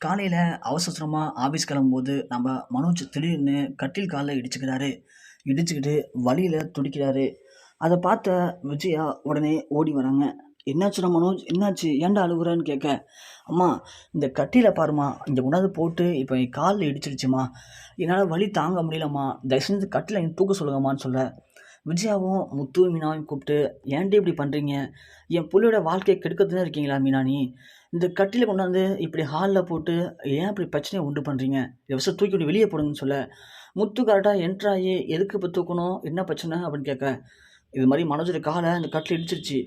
காலையில் அவசரமாக ஆஃபீஸ் கிளம்பும்போது நம்ம மனோஜ் திடீர்னு கட்டில் காலில் இடிச்சுக்கிறாரு. இடிச்சுக்கிட்டு வலியில் துடிக்கிறாரு. அதை பார்த்த விஜயா உடனே ஓடி வராங்க. என்னாச்சுடா மனோஜ்? என்னாச்சு? ஏன்டா அழுகுறான்னு கேட்க அம்மா இந்த கட்டில பாரும்மா இந்த உணவு போட்டு இப்போ என் காலில் இடிச்சிருச்சுமா. என்னால் வலி தாங்க முடியலம்மா. தயவு செஞ்சு கட்டில் என் தூக்க சொல்லுங்கம்மான்னு சொல்ல விஜயாவும் முத்து மீனாவையும் கூப்பிட்டு ஏன்டி இப்படி பண்ணுறீங்க என் புள்ளியோட வாழ்க்கையை கெடுக்கிறதுல இருக்கீங்களா மீனா நீ இந்த கட்டில கொண்டாந்து இப்படி ஹாலில் போட்டு ஏன் இப்படி பிரச்சனையை உண்டு பண்ணுறீங்க இதை விஷயம் தூக்கி விட்டு வெளியே போடுங்கன்னு சொல்ல. முத்து கரெக்டாக என்ட்ராகி எதுக்கு இப்போ தூக்கணும்? என்ன பிரச்சனை அப்படின்னு கேட்க. இது மாதிரி மனோஜர் காலை இந்த கட்டில் இடிச்சிருச்சு.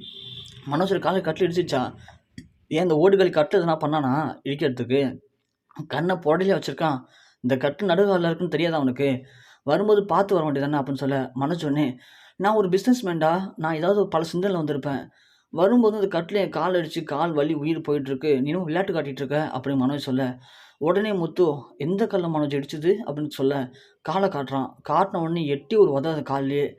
மனோஜர் காலை கட்டில் இடிச்சிருச்சா? ஏன் இந்த ஓடுகள் கட்டு எதுனா பண்ணானா? இடிக்கிறதுக்கு. கண்ணை புடலையாக வச்சுருக்கான். இந்த கட்டு நடுகாலில் இருக்குன்னு தெரியாதா அவனுக்கு? வரும்போது பார்த்து வர வேண்டியதானே அப்படின்னு சொல்ல. மனோஜ் நான் ஒரு பிஸ்னஸ் மேன்டா நான் ஏதாவது ஒரு பல சிந்தனையில் வந்திருப்பேன். வரும்போது அந்த கட்டில் என் கால் அடித்து கால் வலி உயிர் போயிட்டுருக்கு. நீனும் விளையாட்டு காட்டிகிட்ருக்க அப்படின்னு மனோஜ் சொல்ல. உடனே முத்து எந்த கல்ல மனோஜ் அடிச்சுது? அப்படின்னு சொல்ல. காலை காட்டுறான். காட்டின உடனே எட்டி ஒரு உதாது கால்லையே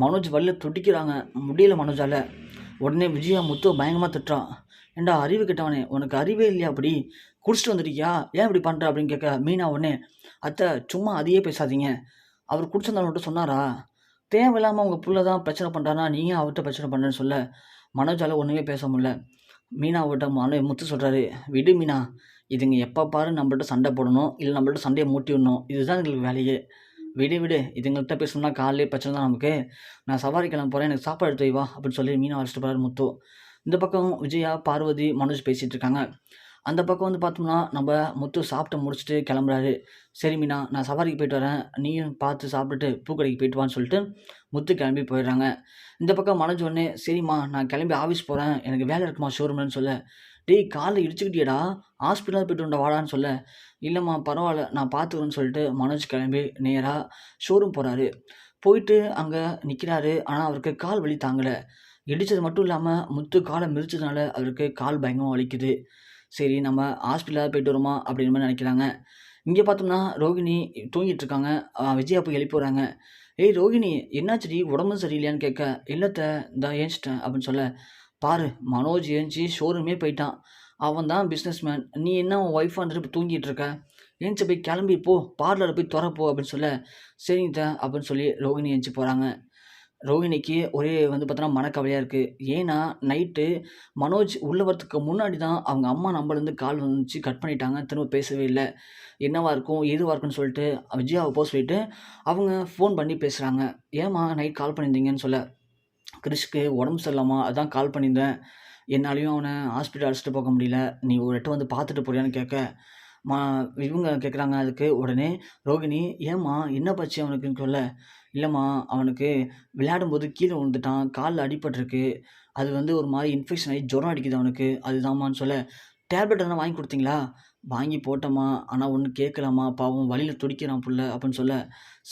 மனோஜ் வழியில் துடிக்கிறாங்க. முடியல மனோஜால். உடனே விஜயா முத்து பயங்கரமாக திட்டுறான். ஏண்டா அறிவு கிட்டவனே உனக்கு அறிவே இல்லையா அப்படி? குடிச்சிட்டு வந்திருக்கியா? ஏன் இப்படி பண்ணுற அப்படின்னு கேட்க. மீனா உடனே அத்தை சும்மா அதையே பேசாதீங்க. அவர் குடிச்சிருந்தவன்கிட்ட சொன்னாரா? தேவையில்லாமல் உங்கள் புள்ள தான் பிரச்சனை பண்ணுறானா நீங்கள் அவர்கிட்ட பிரச்சனை பண்ணுறேன்னு சொல்ல? மனோஜால் ஒன்றுமே பேச முடியல. மீனாவிட்ட மனோ முத்து சொல்கிறாரு விடு மீனா இதுங்க எப்போ பாரு நம்மள்ட்ட சண்டை போடணும் இல்லை நம்மள்ட்ட சண்டையை மூட்டி விடணும். இதுதான் எங்களுக்கு வேலையே. விடு விடு இதுங்கள்ட்ட பேசணும்னா காலையிலே பிரச்சனை தான் நமக்கு. நான் சவாரி கிளம்ப போகிறேன் எனக்கு சாப்பாடு எடுத்து வா அப்படின்னு சொல்லி மீனா அழைச்சிட்டு போகிறாரு முத்து. இந்த பக்கம் விஜயா பார்வதி மனோஜ் பேசிகிட்டு இருக்காங்க. அந்த பக்கம் வந்து பார்த்தோம்னா நம்ம முத்து சாப்பிட்டு முடிச்சுட்டு கிளம்புறாரு. சரி மீனா நான் சவாரிக்கு போயிட்டு வரேன். நீயும் பார்த்து சாப்பிட்டுட்டு பூக்கடைக்கு போயிட்டு வான்னு சொல்லிட்டு முத்து கிளம்பி போயிடுறாங்க. இந்த பக்கம் மனோஜ் உடனே சரிம்மா நான் கிளம்பி ஆஃபீஸ் போகிறேன் எனக்கு வேலை இருக்குமா ஷோரூம்லன்னு சொல்ல. டேய் காலில் இடிச்சுக்கிட்டியடா. ஹாஸ்பிட்டல் போயிட்டு வந்த வாடான்னு சொல்ல. இல்லைம்மா பரவாயில்ல. நான் பார்த்துக்கிறேன்னு சொல்லிட்டு மனோஜ் கிளம்பி நேராக ஷோரூம் போகிறாரு போயிட்டு அங்கே நிற்கிறாரு ஆனால் அவருக்கு கால் வலி தாங்கலை. இடித்தது மட்டும் இல்லாமல் முத்து காலை மிதிச்சதுனால அவருக்கு கால் பயங்கரமாக வலிக்குது. சரி நம்ம ஹாஸ்பிட்டலாக போயிட்டு வருமா? அப்படின்ற மாதிரி நினைக்கிறாங்க. இங்கே பார்த்தோம்னா ரோகிணி தூங்கிட்டு இருக்காங்க விஜயா போய் எழுப்பி வராங்க ஏய் ரோகிணி என்னாச்சுடி? உடம்பு சரியில்லையான்னு கேட்க இல்லத்தை இந்த ஏஞ்சிட்டேன் அப்படின்னு சொல்ல பாரு மனோஜ் ஏஞ்சி ஷோரூமே போயிட்டான். அவன் தான் பிஸ்னஸ் மேன் நீ என்ன உன் ஒய்ஃப் வந்துட்டு இப்போ தூங்கிட்டு இருக்க ஏஞ்சி போய் கிளம்பி போ. பார்லரில் போய் துறப்போ அப்படின்னு சொல்ல சரிங்க அப்படின்னு சொல்லி ரோகிணி ஏஞ்சி போகிறாங்க ரோஹிணிக்கு ஒரே வந்து பார்த்தோன்னா மனக்கவலையாக இருக்குது ஏன்னா நைட்டு மனோஜ் உள்ள வரத்துக்கு முன்னாடி தான் அவங்க அம்மா நம்மளேருந்து கால் வந்துச்சு. கட் பண்ணிட்டாங்க. திரும்ப பேசவே இல்லை. என்னவாக இருக்கும்? எதுவாக இருக்குன்னு சொல்லிட்டு விஜயாவை போக சொல்லிட்டு அவங்க ஃபோன் பண்ணி பேசுகிறாங்க ஏம்மா நைட் கால் பண்ணியிருந்தீங்கன்னு சொல்ல. கிறிஷ்க்கு உடம்பு சரியில்லாமா அதான் கால் பண்ணியிருந்தேன். என்னாலையும் அவனை ஹாஸ்பிட்டல் அழைச்சிட்டு போக முடியல. நீ ஒரு இடத்த வந்து பார்த்துட்டு போறியான்னு கேட்க. மா இவங்க கேட்குறாங்க அதுக்கு உடனே ரோகிணி ஏம்மா என்ன பச்சு அவனுக்குன்னு சொல்ல? இல்லைம்மா அவனுக்கு விளையாடும்போது கீழே விழுந்துட்டான் காலில் அடிபட்டிருக்கு. அது வந்து ஒரு மாதிரி இன்ஃபெக்ஷன் ஆகி ஜுரம் அடிக்குது அவனுக்கு. அதுதாம்மான்னு சொல்ல டேப்லெட் எதனா வாங்கி கொடுத்தீங்களா? வாங்கி போட்டோம்மா ஆனால் ஒன்றும் கேட்கலாமா பாவம் வழியில் துடிக்கிறான் புள்ள அப்படின்னு சொல்ல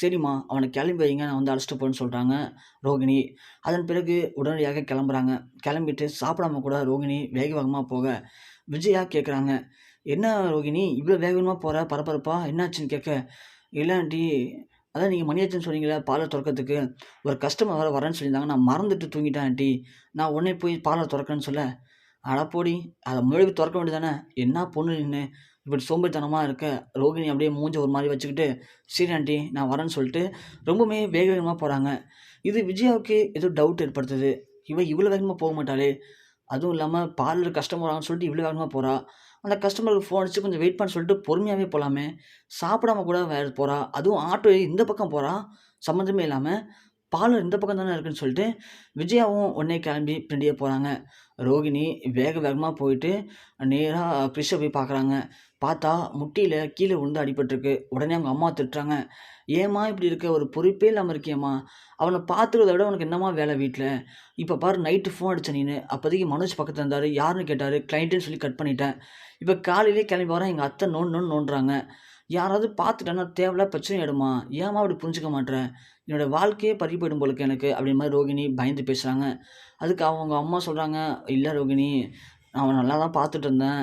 சரிம்மா அவனை கிளம்பி வைங்க நான் வந்து அழைச்சிட்டு போறேன்னு சொல்கிறாங்க ரோகிணி. அதன் பிறகு உடனடியாக கிளம்புறாங்க. கிளம்பிட்டு சாப்பிடாம கூட ரோகிணி வேக வேகமாக போக விஜயா கேட்குறாங்க என்ன ரோகிணி இவ்வளோ வேகமாக போகிற பரபரப்பா? என்னாச்சுன்னு கேட்க இல்லை ஆண்டி அதான் நீங்கள் மணியாச்சுன்னு சொன்னீங்களே பார்லர் திறக்கிறதுக்கு. ஒரு கஸ்டமர் வர வரேன்னு சொல்லியிருந்தாங்க. நான் மறந்துட்டு தூங்கிட்டேன் ஆண்டி. நான் உடனே போய் பார்லர் திறக்கன்னு சொல்ல அடப்போடி போடி அதை முழுவி திறக்க வேண்டியதானே என்ன பொண்ணு நின்று இப்படி சோம்பேறித்தனமாக இருக்க? ரோகிணி அப்படியே மூஞ்ச ஒரு மாதிரி வச்சுக்கிட்டு சரி ஆண்டி நான் வரேன்னு சொல்லிட்டு ரொம்பவுமே வேக வேகமாக போகிறாங்க இது விஜயாவுக்கு ஏதோ டவுட் ஏற்படுத்துது. இவன் இவ்வளோ வேகமாக போக மாட்டாளே. அதுவும் இல்லாமல் பார்லர் கஸ்டமர் வராங்கன்னு சொல்லிட்டு இவ்வளோ வேகமாக போகிறா அந்த கஸ்டமருக்கு ஃபோன் அடிச்சு கொஞ்சம் வெயிட் பண்ண சொல்லிட்டு பொறுமையாகவே போகலாமே சாப்பிடாம கூட வேறு போகிறா அதுவும் ஆட்டோ இந்த பக்கம் போகிறா சம்மந்தமே இல்லாமல் பாலம் இந்த பக்கம் தானே இருக்குன்னு சொல்லிட்டு விஜயாவும் உடனே கிளம்பி பின்னாடியே போகிறாங்க ரோகிணி வேக வேகமாக போயிட்டு நேராக கிறிஷை போய் பார்க்குறாங்க பார்த்தா முட்டியில் கீழே விழுந்து அடிபட்டிருக்கு. உடனே அவங்க அம்மா திட்டுறாங்க. ஏம்மா இப்படி இருக்க? ஒரு பொறுப்பே இல்லாமல் இருக்கியம்மா. அவனை பார்த்துக்கிறத விட உனக்கு என்னம்மா வேலை வீட்டில் இப்போ பாரு நைட்டு ஃபோன் அடிச்ச நீனு. அப்போதைக்கு மனோஜ் பக்கத்தில் இருந்தார். யாருன்னு கேட்டார். கிளைண்ட்டுன்னு சொல்லி கட் பண்ணிட்டேன். இப்போ காலையிலே கிளம்பி வரேன் எங்கள் அத்தை நோண்டு நோண்டுறாங்க. யாராவது பார்த்துட்டேன்னா தேவையில்ல பிரச்சனை ஆயிடுமா? ஏம்மா அப்படி புரிஞ்சுக்க மாட்டேன் என்னோடய வாழ்க்கையே பறி போயிடும் போலுக்கு எனக்கு அப்படின்ற மாதிரி ரோகிணி பயந்து பேசுகிறாங்க அதுக்கு அவங்க அம்மா சொல்கிறாங்க இல்லை ரோகிணி நான் நல்லா தான் பார்த்துட்டு இருந்தேன்.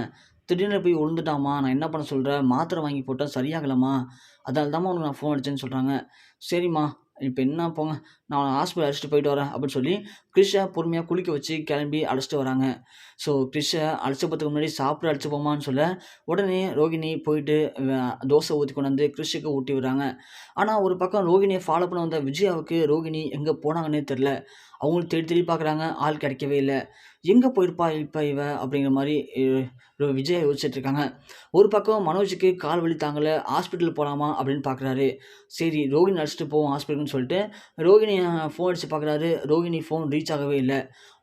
திடீர்னு போய் விழுந்துட்டாமா நான் என்ன பண்ண சொல்கிறேன் மாத்திரை வாங்கி போட்டால் சரியாகலம்மா. அதனால தான்மா உனக்கு நான் ஃபோன் அடிச்சேன்னு சொல்கிறாங்க சரிம்மா இப்போ என்ன போங்க நான் ஹாஸ்பிட்டல் அழைச்சிட்டு போயிட்டு வரேன் அப்படின்னு சொல்லி கிறிஷை பொறுமையாக குளிக்க வச்சு கிளம்பி அழைச்சிட்டு வராங்க. ஸோ கிறிஷை அழைச்சி போகிறதுக்கு முன்னாடி சாப்பிட அழைச்சி போமான்னு சொல்ல உடனே ரோகிணி போயிட்டு தோசை ஊற்றி கொண்டு வந்து கிறிஷுக்கு ஊட்டி விடுறாங்க. ஆனால் ஒரு பக்கம் ரோகிணியை ஃபாலோ பண்ண வந்த விஜயாவுக்கு ரோகிணி எங்கே போனாங்கன்னே தெரில அவங்களும் தேடி தேடி பார்க்குறாங்க. ஆள் கிடைக்கவே இல்லை. எங்கே போயிருப்பா இப்போ இவ அப்படிங்கிற மாதிரி விஜய் யோசிச்சுட்டு இருக்காங்க. ஒரு பக்கம் மனோஜுக்கு கால் வலி தாங்கலை ஹாஸ்பிட்டல் போகலாமா அப்படின்னு பார்க்குறாரு சரி ரோகிணி அழைச்சிட்டு போவோம் ஹாஸ்பிட்டல்னு சொல்லிட்டு ரோகிணி ஃபோன் அடித்து பார்க்குறாரு ரோகிணி ஃபோன் ரீச் ஆகவே இல்லை.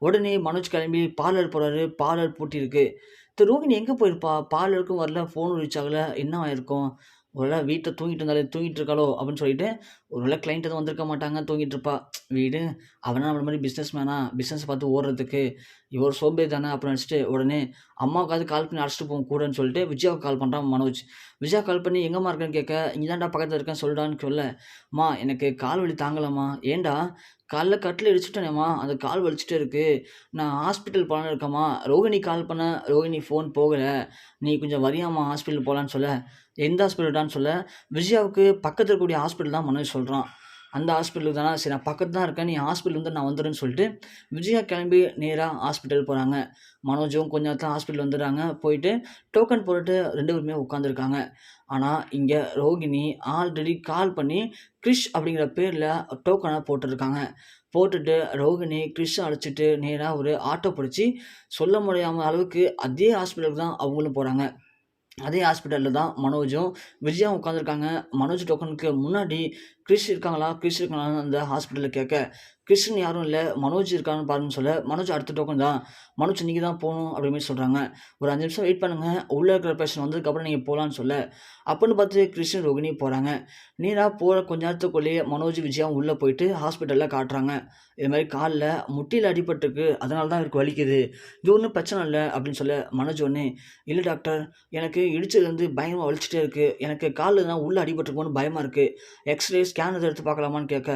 உடனே மனோஜ் கிளம்பி பார்லர் போகிறாரு பார்லர் பூட்டியிருக்கு. இந்த ரோகிணி எங்கே போயிருப்பா? பார்லருக்கும் வரல ஃபோனும் ரீச் ஆகலை. என்ன ஆயிருக்கும்? ஒருவேளை வீட்டில் தூங்கிட்டு இருந்தாலே தூங்கிட்டு இருக்காளோ அப்படின்னு சொல்லிட்டு ஒருவேளை கிளைண்ட் எதுவும் வந்திருக்க மாட்டாங்க தூங்கிட்டு இருப்பா வீடு அவனா நம்மள மாதிரி பிஸ்னஸ் மேனா பிஸ்னஸ் பார்த்து ஓடுறதுக்கு இவர் சோம்பே தானே அப்படின்னு நினச்சிட்டு உடனே அம்மாவுக்காவது கால் பண்ணி அழைச்சிட்டு போகும் கூடன்னு சொல்லிட்டு விஜயாவுக்கு கால் பண்ணுறான் மனோஜ். விஜயா கால் பண்ணி எங்கம்மா இருக்கேன்னு கேட்க இங்கே தான்டா பக்கத்தில் இருக்கேன் சொல்லிடான்னு சொல்ல அம்மா எனக்கு கால் வலி தாங்கலாமா ஏன்டா? காலைல கட்டில் இடிச்சுட்டேனேம்மா. அந்த கால் வலிச்சுட்டே இருக்கு. நான் ஹாஸ்பிட்டல் போகலான்னு இருக்கேம்மா ரோகிணி கால் பண்ண ரோகிணி ஃபோன் போகலை. நீ கொஞ்சம் வரியாம்மா ஹாஸ்பிட்டல் போகலான்னு சொல்ல. எந்த ஹாஸ்பிட்டல்டான்னு சொல்ல? விஜயாவுக்கு பக்கத்தில் இருக்கக்கூடிய ஹாஸ்பிட்டல் தான் மனோஜ் சொல்கிறான் அந்த ஹாஸ்பிட்டலுக்கு தானே சரி நான் பக்கத்து தான் இருக்கேன் நீ ஹாஸ்பிட்டல் வந்து நான் வந்துடுறேன்னு சொல்லிட்டு விஜயா கிளம்பி நேராக ஹாஸ்பிட்டல் போகிறாங்க மனோஜும் கொஞ்ச நேரத்தில் ஹாஸ்பிட்டல் வந்துடுறாங்க. போயிட்டு டோக்கன் போட்டுட்டு ரெண்டு பேருமே உட்காந்துருக்காங்க ஆனால் இங்கே ரோகிணி ஆல்ரெடி கால் பண்ணி கிறிஷ் அப்படிங்கிற பேரில் டோக்கனை போட்டிருக்காங்க. போட்டுட்டு ரோகிணி கிறிஷ் அழைச்சிட்டு நேராக ஒரு ஆட்டோ பிடிச்சி சொல்ல முடியாமல் அளவுக்கு அதே ஹாஸ்பிட்டலுக்கு தான் அவங்களும் போகிறாங்க அதே ஹாஸ்பிட்டலில் தான் மனோஜும் விஜயாவும் உட்காந்துருக்காங்க மனோஜ் டோக்கனுக்கு முன்னாடி கிறிஷ் இருக்காங்களா? கிறிஷ் இருக்காங்களான்னு அந்த ஹாஸ்பிட்டலில் கேட்க கிருஷ்ணன் யாரும் இல்லை மனோஜ் இருக்கான்னு பாருன்னு சொல்ல மனோஜ் அடுத்த டோக்கன் தான். மனோஜ் நீங்கள் தான் போகணும் அப்படின்னு சொல்கிறாங்க ஒரு அஞ்சு நிமிஷம் வெயிட் பண்ணுங்கள் உள்ளே இருக்கிற பேஷன் வந்ததுக்கப்புறம் நீங்கள் போகலான்னு சொல்ல அப்படின்னு பார்த்து கிருஷ்ணன் ரோகிணி போகிறாங்க நேராக போகிற கொஞ்ச நேரத்துக்குள்ளேயே மனோஜ் விஜயாவும் உள்ளே போயிட்டு ஹாஸ்பிட்டலில் காட்டுறாங்க. இது மாதிரி காலில் முட்டியில் அடிபட்டுருக்கு. அதனால தான் இவருக்கு வலிக்குது. இது ஒன்றும் பிரச்சனை இல்லை அப்படின்னு சொல்ல மனோஜ் ஒன்று இல்லை டாக்டர் எனக்கு இடிச்சதுலேருந்து பயமாக வலிச்சிட்டே இருக்குது எனக்கு காலில் தான் உள்ளே அடிபட்டுருக்கோன்னு பயமாக இருக்குது எக்ஸ்ரே ஸ்கேன் எதை எடுத்து பார்க்கலாமான்னு கேட்க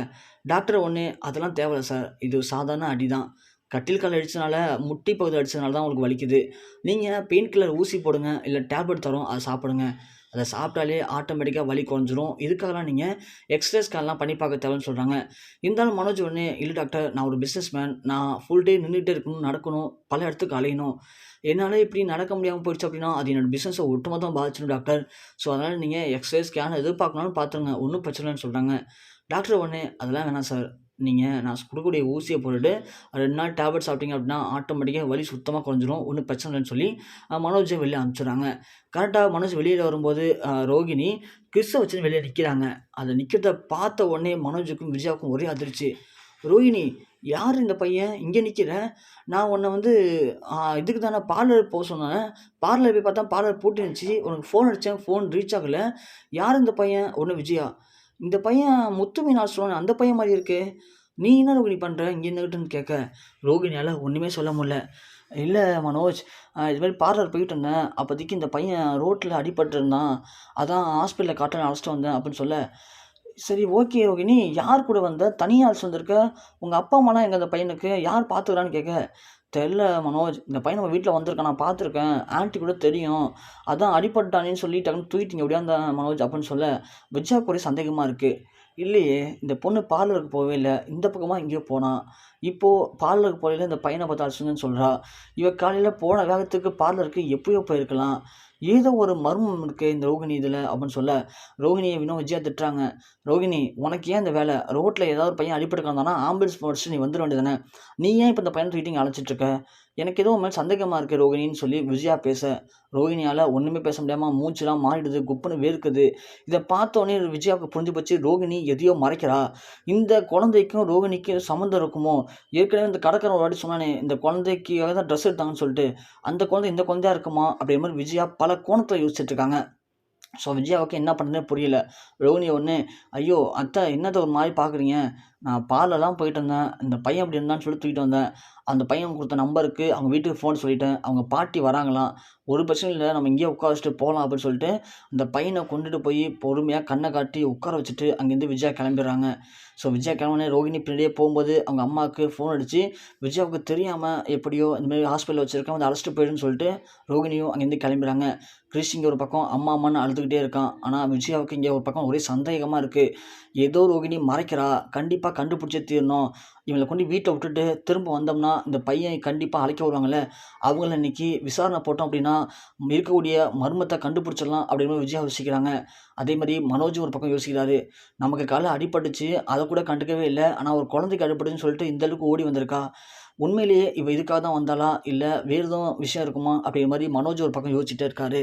டாக்டர் ஒன்று அதெல்லாம் தேவையில்ல சார். இது சாதாரண அடி தான் கட்டில் கால் அடிச்சதுனால முட்டி பகுதி அடித்ததுனால தான் உங்களுக்கு வலிக்குது. நீங்கள் பெயின் கில்லர் ஊசி போடுங்க இல்லை டேப்லெட் தரோம் அதை சாப்பிடுங்க. அதை சாப்பிட்டாலே ஆட்டோமேட்டிக்காக வலி குறைஞ்சிரும். இதுக்காகலாம் நீங்கள் எக்ஸ்ரே ஸ்கேன்லாம் பண்ணி பார்க்க தேவைன்னு சொல்கிறாங்க இருந்தாலும் மனோஜ் உடனே இல்லை டாக்டர் நான் ஒரு பிஸ்னஸ் மேன் நான் ஃபுல் டே நின்றுட்டே இருக்கணும் நடக்கணும். பல இடத்துக்கு அலையணும். என்னால் இப்படி நடக்க முடியாமல் போயிடுச்சு அப்படின்னா அது என்னோடய பிஸ்னஸை ஒட்டுமொத்தம் பாதிச்சிடும் டாக்டர் ஸோ அதனால் நீங்கள் எக்ஸ்ரே ஸ்கேன் எதிர்பார்க்கணும்னு பார்த்துருங்க. ஒன்றும் பிரச்சனை இல்லைன்னு சொல்கிறாங்க டாக்டர் உடனே அதெல்லாம் வேணாம் சார் நீங்கள் நான் கொடுக்கக்கூடிய ஊசியை போட்டுட்டு ரெண்டு நாள் டேப்லெட் சாப்பிட்டீங்க அப்படின்னா ஆட்டோமேட்டிக்காக வலி சுத்தமாக குறைஞ்சிரும். ஒன்றும் பிரச்சனை இல்லைன்னு சொல்லி மனோஜை வெளியே அனுப்பிச்சிடுறாங்க. கரெக்டாக மனோஜ் வெளியில் வரும்போது ரோகிணி கிறிஸை வச்சு வெளியே நிற்கிறாங்க அதை நிற்கிறத பார்த்த உடனே மனோஜுக்கும் விஜயாவுக்கும் ஒரே அதிர்ச்சி. ரோஹிணி யார் இந்த பையன்? இங்கே நிற்கிற நான் உன்னை வந்து இதுக்கு தானே பார்லர் போக சொன்னேன். பார்லர் போய் பார்த்தா பார்லர் பூட்டி இருந்துச்சு உனக்கு ஃபோன் அடித்தேன் ஃபோன் ரீச் ஆகலை. யார் இந்த பையன்? ஒன்று விஜயா. இந்த பையன் முத்து மீனார் அந்த பையன் மாதிரி இருக்கு. நீ என்ன ரோகிணி பண்ணுற இங்கே இருந்துக்கிட்டுன்னு கேட்க. ரோகிணியால் ஒன்றுமே சொல்ல முடியல. இல்லை மனோஜ் ஆ, இது மாதிரி பார்லர் போயிட்டு இருந்தேன். அப்போதைக்கு இந்த பையன் ரோட்டில் அடிபட்டு இருந்தான் அதான் ஹாஸ்பிட்டலில் காட்ட அழைச்சிட்டு வந்தேன் அப்படின்னு சொல்ல. சரி ஓகே ரோகிணி. யார் கூட வந்த? தனியாள் வந்திருக்க உங்கள் அப்பா அம்மாலாம் எங்கள் அந்த பையனுக்கு? யார் பார்த்துக்கிறான்னு கேட்க தெரில மனோஜ். இந்த பையன் நம்ம வீட்டில் வந்திருக்கான். நான் பார்த்துருக்கேன். ஆன்ட்டி கூட தெரியும். அதான் அடிபட்டானேன்னு சொல்லி டக்குன்னு தூக்கிட்டீங்க. எப்படியா அந்த மனோஜ் அப்படின்னு சொல்ல. விஜயா குறை சந்தேகமாக இருக்குது இல்லையே இந்த பொண்ணு பார்லருக்கு போகவே இல்லை. இந்த பக்கமாக எங்கேயோ போனான் இப்போது பார்லருக்கு போகல இந்த பையனை பார்த்து அடிச்சுன்னு சொல்கிறா இவ காலையில் போன வேகத்துக்கு பார்லருக்கு எப்பயோ போயிருக்கலாம். ஏதோ ஒரு மர்மம் இருக்குது இந்த ரோகிணி இதில் அப்படின்னு சொல்ல ரோகிணியை வினோ விஜயா திட்டுறாங்க. ரோகிணி உனக்கு ஏன் இந்த வேலை? ரோட்டில் ஏதாவது ஒரு பையன் அடிபட்டு கிடந்தானா ஆம்புலன்ஸ் முடிச்சு நீ வந்துட வேண்டியதானே நீ ஏன் இப்போ இந்த பையன் ட்ரீட்டிங் அழைச்சிட்டு இருக்க? எனக்கு ஏதோ மேலே சந்தேகமாக இருக்குது ரோகிணின்னு சொல்லி விஜயா பேச. ரோகிணியால் ஒன்றுமே பேச முடியாமல் மூச்சுலாம் மாறிடுது குப்புன்னு வேர்க்குது. இதை பார்த்தோன்னே விஜயாவுக்கு புரிஞ்சு போச்சு ரோகிணி எதையோ மறைக்கிறா. இந்த குழந்தைக்கும் ரோகிணிக்கும் சம்மந்தம் இருக்குமோ? ஏற்கனவே இந்த கடற்கரை ஒரு வாட்டி சொன்னானே இந்த குழந்தைக்காக தான் ட்ரெஸ் எடுத்தாங்கன்னு சொல்லிட்டு. அந்த குழந்தை இந்த குழந்தையா இருக்குமா? அப்படிங்கிற மாதிரி விஜயா பல கோணத்தில் யோசிச்சுட்டு இருக்காங்க. ஸோ விஜயாவுக்கு என்ன பண்ணுறதுனே புரியல. ரோகிணி ஒன்று ஐயோ அத்தை என்னத்தை ஒரு மாதிரி பார்க்குறீங்க நான் பார்லர்லாம் போயிட்டு இருந்தேன் இந்த பையன் அப்படி இருந்தான்னு சொல்லி தூக்கிட்டு வந்தேன். அந்த பையன் கொடுத்த நம்பருக்கு அவங்க வீட்டுக்கு ஃபோன் சொல்லிட்டேன். அவங்க பாட்டி வராங்களாம். ஒரு பிரச்சனை இல்லை. நம்ம இங்கேயே உட்கார வச்சுட்டு போகலாம் அப்படின்னு சொல்லிட்டு அந்த பையனை கொண்டுட்டு போய் பொறுமையாக கண்ணை காட்டி உட்கார வச்சுட்டு அங்கேருந்து விஜயா கிளம்பிடுறாங்க. ஸோ விஜயா கிளம்புனே ரோகிணி பின்னாடியே போகும்போது அவங்க அம்மாவுக்கு ஃபோன் அடித்து விஜயாவுக்கு தெரியாமல் எப்படியோ இந்தமாரி ஹாஸ்பிட்டலில் வச்சுருக்கேன். வந்து அழைச்சிட்டு போயிடுன்னு சொல்லிட்டு ரோகிணியும் அங்கேருந்து கிளம்பிடுறாங்க. கிறிஷ் இங்கே ஒரு பக்கம் அம்மா அம்மான்னு அழுதுகிட்டே இருக்கான். ஆனால் விஜயாவுக்கு இங்கே ஒரு பக்கம் ஒரே சந்தேகமாக இருக்குது ஏதோ ரோகிணி மறைக்கிறா. கண்டிப்பாக கண்டுபிடிச்சே தீரணும். இவங்களை கொண்டு வீட்டை விட்டுட்டு திரும்ப வந்தோம்னா இந்த பையன் கண்டிப்பாக அழைக்க வருவாங்கள்ல அவங்கள இன்றைக்கி விசாரணை போட்டோம் அப்படின்னா இருக்கக்கூடிய மர்மத்தை கண்டுபிடிச்சிடலாம் அப்படின்னு விஜயா யோசிக்கிறாங்க. அதே மாதிரி மனோஜும் ஒரு பக்கம் யோசிக்கிறாரு. நமக்கு காலை அடிபட்டுச்சு அதை கூட கண்டுக்கவே இல்லை. ஆனால் ஒரு குழந்தைக்கு அடிபட்டுன்னு சொல்லிட்டு இந்தளவுக்கு ஓடி வந்திருக்கா? உண்மையிலேயே இவ இதுக்காக தான் வந்தாளா? இல்லை வேறு எதுவும் விஷயம் இருக்குமா? அப்படிங்கிற மாதிரி மனோஜ் ஒரு பக்கம் யோசிச்சுட்டே இருக்காரு.